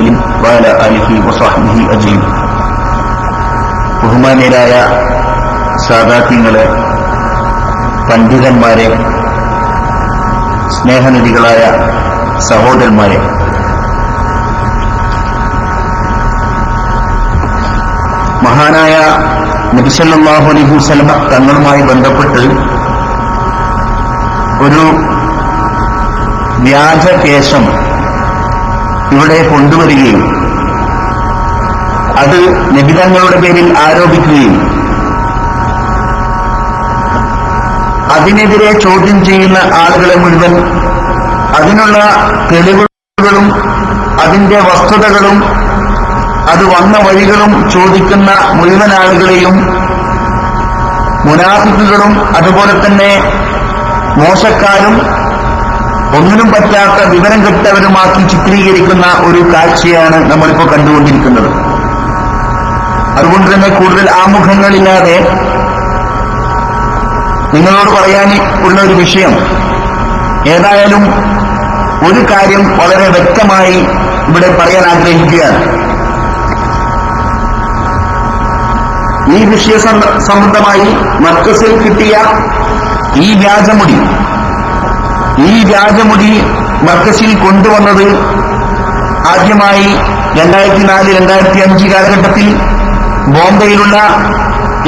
മുസ്ലിം വാല അലിഹി വസാഹി അജീൻ ബഹുമാന്യരായ സാധാത്യങ്ങളെ പണ്ഡിതന്മാരെ സ്നേഹനിധികളായ സഹോദരന്മാരെ. മഹാനായ നബിസല്ലാഹു അലൈഹി വസ്ലമ തങ്ങളുമായി ബന്ധപ്പെട്ട് ഒരു വ്യാജകേശം ഇവിടെ കൊണ്ടുവരികയും അത് നിബിതങ്ങളുടെ പേരിൽ ആരോപിക്കുകയും അതിനെതിരെ ചോദ്യം ചെയ്യുന്ന ആളുകളെ മുഴുവൻ അതിനുള്ള തെളിവുകളും അതിന്റെ വസ്തുതകളും അത് വന്ന വഴികളും ചോദിക്കുന്ന മുഴുവൻ ആളുകളെയും മുനാഫിക്കുകളും അതുപോലെ തന്നെ മോശക്കാരും ഒന്നിനും പറ്റാത്ത വിവരം കെട്ടവരുമാക്കി ചിത്രീകരിക്കുന്ന ഒരു കാഴ്ചയാണ് നമ്മളിപ്പോൾ കണ്ടുകൊണ്ടിരിക്കുന്നത്. അതുകൊണ്ട് തന്നെ കൂടുതൽ ആമുഖങ്ങളില്ലാതെ നിങ്ങളോട് പറയാൻ ഉള്ള ഒരു വിഷയം ഏതായാലും ഒരു കാര്യം വളരെ വ്യക്തമായി ഇവിടെ പറയാൻ ആഗ്രഹിക്കുകയാണ്. ഈ വിഷയ സംബന്ധമായി മർക്കസിൽ കിട്ടിയ ഈ വ്യാജമുടി ഈ വ്യാജമുടി മർക്കസിൽ കൊണ്ടുവന്നത് ആദ്യമായി രണ്ടായിരത്തി നാല് രണ്ടായിരത്തി അഞ്ച് കാലഘട്ടത്തിൽ ബോംബെയിലുള്ള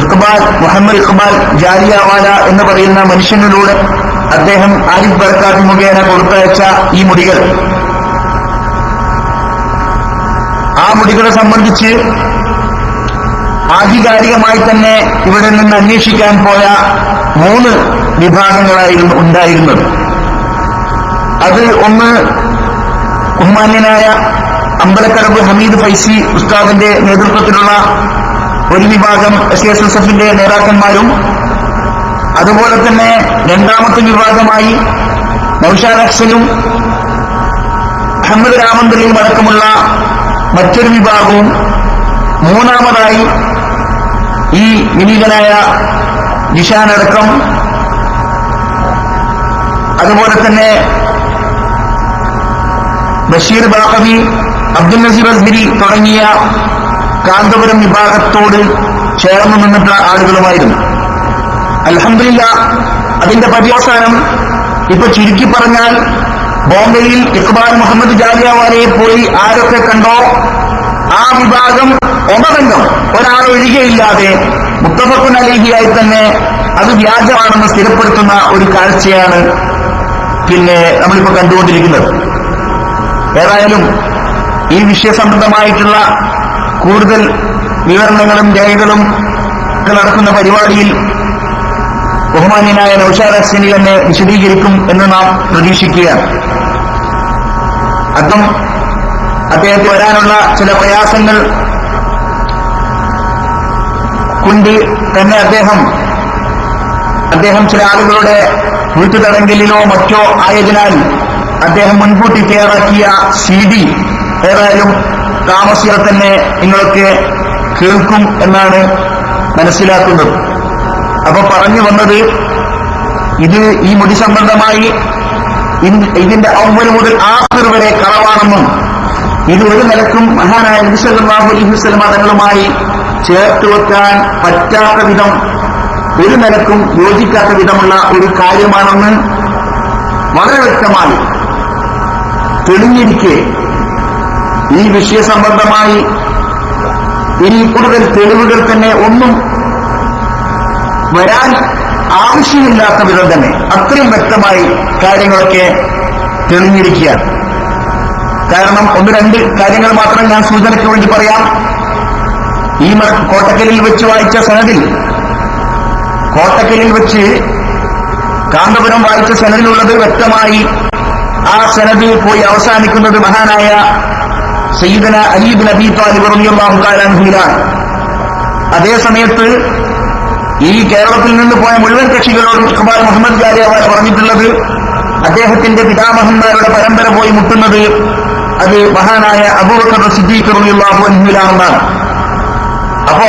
ഇഖ്ബാൽ മുഹമ്മദ് ഇഖ്ബാൽ ജാലിയാവാല എന്ന് പറയുന്ന മനുഷ്യനിലൂടെ അദ്ദേഹം ആരിഫ് ബർക്കാത്ത് മുഖേന കൊടുത്തയച്ച ഈ മുടികൾ. ആ മുടികളെ സംബന്ധിച്ച് ആധികാരികമായി തന്നെ ഇവിടെ നിന്ന് അന്വേഷിക്കാൻ പോയ മൂന്ന് വിഭാഗങ്ങളായിരുന്നു ഉണ്ടായിരുന്നത്. അത് ഒന്ന് ബഹുമാന്യനായ അമ്പലക്കടവ് ഹമീദ് ഫൈസി ഉസ്താദിന്റെ നേതൃത്വത്തിലുള്ള ഒരു വിഭാഗം എസ് എസ് എസ് എഫിന്റെ നേതാക്കന്മാരും അതുപോലെ തന്നെ രണ്ടാമത്തെ വിഭാഗമായി നൌഷാദ് അക്ഷനും അഹമ്മദ് രാമന്തലിയും അടക്കമുള്ള മറ്റൊരു വിഭാഗവും മൂന്നാമതായി ഈ വിനീതനായ നിഷാനടക്കം അതുപോലെ തന്നെ ബഷീർ ബാഹവി അബ്ദുൽ നസീർ അസ്ബിരി തുടങ്ങിയ കാന്തപുരം വിഭാഗത്തോട് ചേർന്ന് നിന്നിട്ട ആളുകളുമായിരുന്നു. അലഹമില്ല അതിന്റെ പര്യവസാനം ഇപ്പൊ ചുരുക്കി പറഞ്ഞാൽ ബോംബെയിൽ ഇക്ബാൽ മുഹമ്മദ് ജാലിയാവാലയെ പോയി ആരൊക്കെ കണ്ടോ? ആ വിഭാഗം ഒന്നതംഗം ഒരാൾ ഒഴികെയില്ലാതെ മുത്തഫക്കുൻ അലിഹിയായി തന്നെ അത് വ്യാജമാണെന്ന് സ്ഥിരപ്പെടുത്തുന്ന ഒരു കാഴ്ചയാണ് പിന്നെ നമ്മളിപ്പോ കണ്ടുകൊണ്ടിരിക്കുന്നത്. ഏതായാലും ഈ വിഷയസംബന്ധമായിട്ടുള്ള കൂടുതൽ വിവരണങ്ങളും രേഖകളും നടക്കുന്ന പരിപാടിയിൽ ബഹുമാന്യനായ നൌഷാദ് ഹസനി തന്നെ വിശദീകരിക്കും എന്ന് നാം പ്രതീക്ഷിക്കുകയാണ്. അദ്ദേഹം അദ്ദേഹത്തിന് വരാനുള്ള ചില പ്രയാസങ്ങൾ കൊണ്ട് തന്നെ അദ്ദേഹം അദ്ദേഹം ചില ആളുകളുടെ വീട്ടുതടങ്കലിലോ മറ്റോ ആയതിനാൽ അദ്ദേഹം മുൻകൂട്ടി തയ്യാറാക്കിയ സി ഡി ഏതായാലും താമസിയാൽ തന്നെ നിങ്ങളൊക്കെ കേൾക്കും എന്നാണ് മനസ്സിലാക്കുന്നത്. അപ്പൊ പറഞ്ഞു വന്നത് ഇത് ഈ മുടി സംബന്ധമായി ഇതിന്റെ ഒമ്പത് മുതൽ ആഖിർ വരെ കളവാണെന്നും ഇത് ഒരു നിലക്കും മഹാനായ നബിസല്ലാഹു അലൈഹി മതങ്ങളുമായി തങ്ങളുമായി ചേർത്ത് വെക്കാൻ പറ്റാത്ത വിധം ഒരു നിലക്കും യോജിക്കാത്ത വിധമുള്ള ഒരു കാര്യമാണെന്ന് വളരെ വ്യക്തമായി തെളിഞ്ഞിരിക്കെ. ഈ വിഷയ സംബന്ധമായി ഇനി കൂടുതൽ തെളിവുകൾ തന്നെ ഒന്നും വരാൻ ആവശ്യമില്ലാത്ത വിധം തന്നെ അത്രയും വ്യക്തമായി കാര്യങ്ങളൊക്കെ തെളിഞ്ഞിരിക്കുകയാണ്. കാരണം ഒന്ന് രണ്ട് കാര്യങ്ങൾ മാത്രം ഞാൻ സൂചനയ്ക്ക് വേണ്ടി പറയാം. ഈ കോട്ടക്കലിൽ വെച്ച് വായിച്ച സനദിൽ കോട്ടക്കലിൽ വെച്ച് കാന്തപുരം വായിച്ച സനദിലുള്ളത് വ്യക്തമായി ആ സനദിൽ പോയി അവസാനിക്കുന്നത് മഹാനായ സയ്യിദന അലീബ് നബി താലിബ് റളിയല്ലാഹു തആലാൻഹുവിലാണ് അതേ സമയത്ത് ഈ കേരളത്തിൽ നിന്ന് പോയ മുഴുവൻ കക്ഷികളോടും ഇഖ്ബാൽ മുഹമ്മദ് ജാലിയാവാൻ പറഞ്ഞിട്ടുള്ളത് അദ്ദേഹത്തിന്റെ പിതാമഹന്മാരുടെ പരമ്പര പോയി മുട്ടുന്നത് അത് മഹാനായ അബൂബക്കർ സിദ്ദീഖ് റളിയല്ലാഹു അൻഹുലാണെന്നാണ് അപ്പോ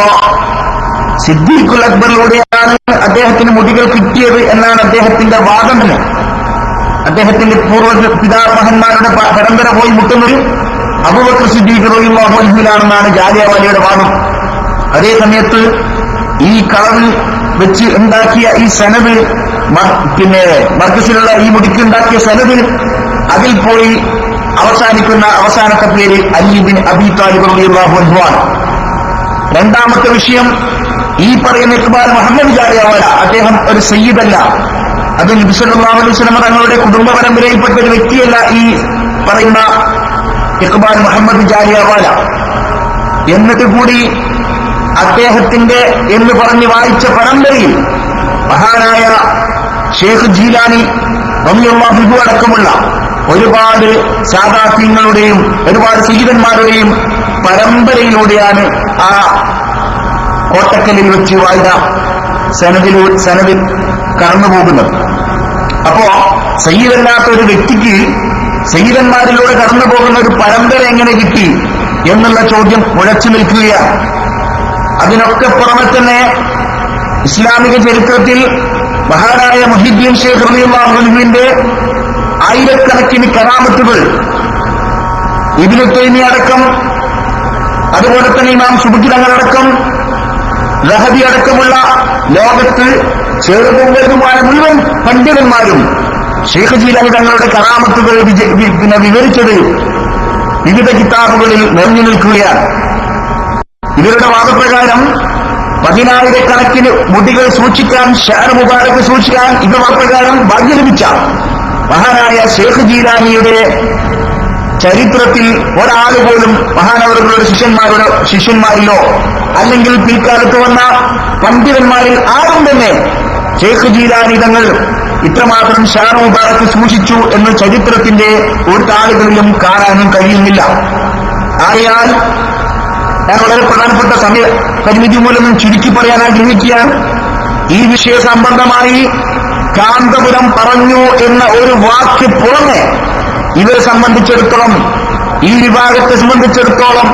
സിദ്ദീഖുൽ അക്ബറിലൂടെയാണ് അദ്ദേഹത്തിന് മുടികൾ കിട്ടിയത് എന്നാണ് അദ്ദേഹത്തിന്റെ വാദം തന്നെ. അദ്ദേഹത്തിന്റെ പൂർവ പിതാമഹന്മാരുടെ പരമ്പര പോയി മുട്ടുന്നത് അബൂബക്കർ സിദ്ദീഖ് റളിയല്ലാഹു അൻഹുവിലാണെന്നാണ് ജാലിയവാലിയുടെ വാദം. അതേ സമയത്ത് ഈ കളവിൽ വെച്ച് ഉണ്ടാക്കിയ ഈ സനത് പിന്നെ മർക്കസിലുള്ള ഈ മുടിക്ക് ഉണ്ടാക്കിയ സനത് അതിൽ പോയി അവസാനിക്കുന്ന അവസാനത്തെ പേര് അലീബിൻ അബി താലിബ് രണ്ടാമത്തെ വിഷയം ഈ പറയുന്ന ഇക്ബാൽ മുഹമ്മദ് ജാലിയവാല അദ്ദേഹം ഒരു സയ്യിദല്ല. അത് നബിസല്ലാഹു അലൈഹി തങ്ങളുടെ കുടുംബ പരമ്പരയിൽപ്പെട്ട ഒരു വ്യക്തിയല്ല ഈ പറയുന്ന ഇക്ബാൽ മുഹമ്മദ് ജാലിയവാല എന്നിട്ട് കൂടി അദ്ദേഹത്തിന്റെ എന്ന് പറഞ്ഞ് വായിച്ച പരമ്പരയിൽ മഹാനായ ഷേഖ് ജീലാനി റമിയുള്ളാഹു അടക്കമുള്ള ഒരുപാട് സാദാത്യങ്ങളുടെയും ഒരുപാട് സീതന്മാരുടെയും പരമ്പരയിലൂടെയാണ് ആ കോട്ടക്കലിൽ വെച്ച് വായിത സനദിൽ സനതിൽ കടന്നുപോകുന്നത്. അപ്പോ സയ്യിദല്ലാത്ത ഒരു വ്യക്തിക്ക് സയ്യിദന്മാരിലൂടെ കടന്നു പോകുന്ന ഒരു പരമ്പര എങ്ങനെ കിട്ടി എന്നുള്ള ചോദ്യം മുഴച്ചു നിൽക്കുകയാണ് അതിനൊക്കെ പുറമെ തന്നെ ഇസ്ലാമിക ചരിത്രത്തിൽ മഹാനായ മൊഹിദ്ദീൻ ഷേഖ് റലിയുള്ളാഹുവിന്റെ ആയിരക്കണക്കിന് കരാമത്തുകൾ തൈമി അടക്കം അതുപോലെ തന്നെ ഇമാം സുബുക്കിതങ്ങളടക്കം ലഹബി അടക്കമുള്ള ലോകത്ത് ചെറുതും വലുതുമായ മുഴുവൻ പണ്ഡിതന്മാരും ഷെയ്ഖ് ജീലാനി തങ്ങളുടെ കറാമത്തുകൾ പിന്നെ വിവരിച്ചത് വിവിധ കിതാബുകളിൽ നിറഞ്ഞു നിൽക്കുകയാണ്. ഇവരുടെ വാദപ്രകാരം പതിനായിരക്കണക്കിന് മുടികൾ സൂക്ഷിക്കാൻ ഷാർ മുബാരക്ക് സൂക്ഷിക്കാൻ ഇവർ വാദപ്രകാരം ഭാഗ്യം ലഭിച്ച മഹാനായ ഷെയ്ഖ് ജീലാനിയുടെ ചരിത്രത്തിൽ ഒരാൾ പോലും മഹാനവറുകളുടെ ശിഷ്യന്മാരുടെ ശിഷ്യന്മാരിലോ അല്ലെങ്കിൽ പിൽക്കാലത്ത് വന്ന പണ്ഡിതന്മാരിൽ ആരും തന്നെ ഷേഖ് ജീലാനി തങ്ങൾ ഇത്രമാത്രം ഷാർ മുബാറക്ക് സൂക്ഷിച്ചു എന്ന് ചരിത്രത്തിന്റെ ഒരു താളുകളിലും കാണാനും കഴിയുന്നില്ല. ആയാൽ ഞാൻ വളരെ പ്രധാനപ്പെട്ട സമയ പരിമിതി മൂലം ചുരുക്കി പറയാൻ ആഗ്രഹിക്കുകയാണ് ഈ വിഷയ സംബന്ധമായി കാന്തപുരം പറഞ്ഞു എന്ന ഒരു വാക്ക് പുറമെ ഇവരെ സംബന്ധിച്ചിടത്തോളം ഈ വിഭാഗത്തെ സംബന്ധിച്ചിടത്തോളം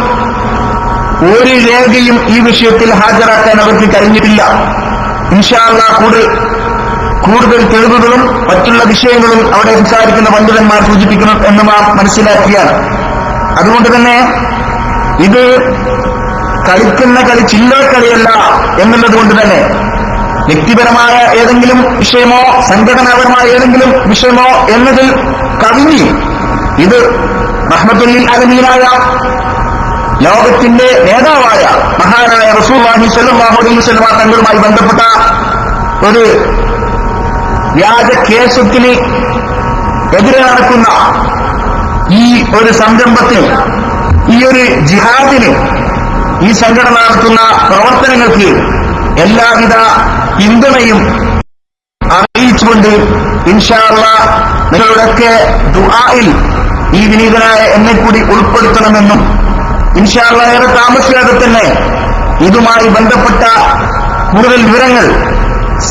ഒരു രേഖയും ഈ വിഷയത്തിൽ ഹാജരാക്കാൻ അവർക്ക് കഴിഞ്ഞിട്ടില്ല. ഇൻഷാല്ല കൂടുതൽ കൂടുതൽ തെളിവുകളും മറ്റുള്ള വിഷയങ്ങളും അവിടെ സംസാരിക്കുന്ന പണ്ഡിതന്മാർ സൂചിപ്പിക്കണം എന്ന് നാം മനസ്സിലാക്കിയാണ്. അതുകൊണ്ട് തന്നെ ഇത് കളിക്കുന്ന കളി ചില്ലറ കളിയല്ല എന്നുള്ളത് കൊണ്ട് തന്നെ വ്യക്തിപരമായ ഏതെങ്കിലും വിഷയമോ സംഘടനാപരമായ ഏതെങ്കിലും വിഷയമോ എന്നതിൽ കവിഞ്ഞ് ഇത് റഹ്മത്തുല്ലിൽ അലമീനായ ലോകത്തിന്റെ നേതാവായ മഹാനായ റസൂല്ലാഹി സല്ലല്ലാഹു അലൈഹി വസല്ലമ തങ്ങളുമായി ബന്ധപ്പെട്ട ഒരു വ്യാജ കേസത്തിന് എതിരെ നടക്കുന്ന ഈ ഒരു സംരംഭത്തിന് ഈ ഒരു ജിഹാദിന് ഈ സംഘടന നടത്തുന്ന പ്രവർത്തനങ്ങൾക്ക് എല്ലാവിധ പിന്തുണയും അറിയിച്ചുകൊണ്ട് ഇൻഷാള്ള നിങ്ങളുടെയൊക്കെ ദുആയിൽ ഈ വിനീതനായ എന്നെ കൂടി ഉൾപ്പെടുത്തണമെന്നും ഇൻഷാള്ള ഏറെ താമസിയാതെ തന്നെ ഇതുമായി ബന്ധപ്പെട്ട കൂടുതൽ വിവരങ്ങൾ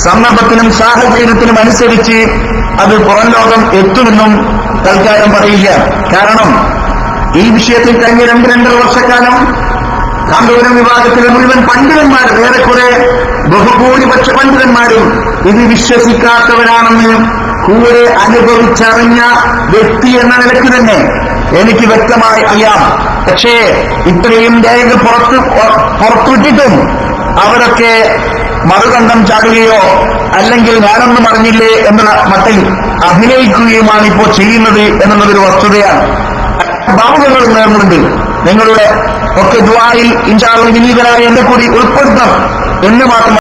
സന്ദർഭത്തിനും സാഹചര്യത്തിനും അനുസരിച്ച് അത് പുറം ലോകം എത്തുമെന്നും തൽക്കാലം പറയുക. കാരണം ഈ വിഷയത്തിൽ കഴിഞ്ഞ രണ്ട് രണ്ടര വർഷക്കാലം കാന്തപുരം വിഭാഗത്തിലെ മുഴുവൻ പണ്ഡിതന്മാർ ഏറെക്കുറെ ബഹുഭൂരിപക്ഷ പണ്ഡിതന്മാരും ഇത് വിശ്വസിക്കാത്തവരാണെന്ന് കൂടെ അനുഭവിച്ചറിഞ്ഞ വ്യക്തി എന്ന നിലയ്ക്ക് തന്നെ എനിക്ക് വ്യക്തമായി അറിയാം. പക്ഷേ ഇത്രയും രേഖ പുറത്ത് പുറത്തുവിട്ടിട്ടും അവരൊക്കെ മറുകണ്ഠം ചാടുകയോ അല്ലെങ്കിൽ ഞാനൊന്നും അറിഞ്ഞില്ലേ എന്ന മട്ടിൽ അഭിനയിക്കുകയുമാണ് ഇപ്പോൾ ചെയ്യുന്നത് എന്നുള്ളതൊരു വസ്തുതയാണ്. ഭാവങ്ങൾ നേർന്നുണ്ട്. നിങ്ങളുടെ ഒക്കെ ദ്വായിൽ ഇൻഷാള്ള വിനീതരായ എന്നെ കൂടി ഉൾപ്പെടുത്തണം. എന്ന് മാത്രം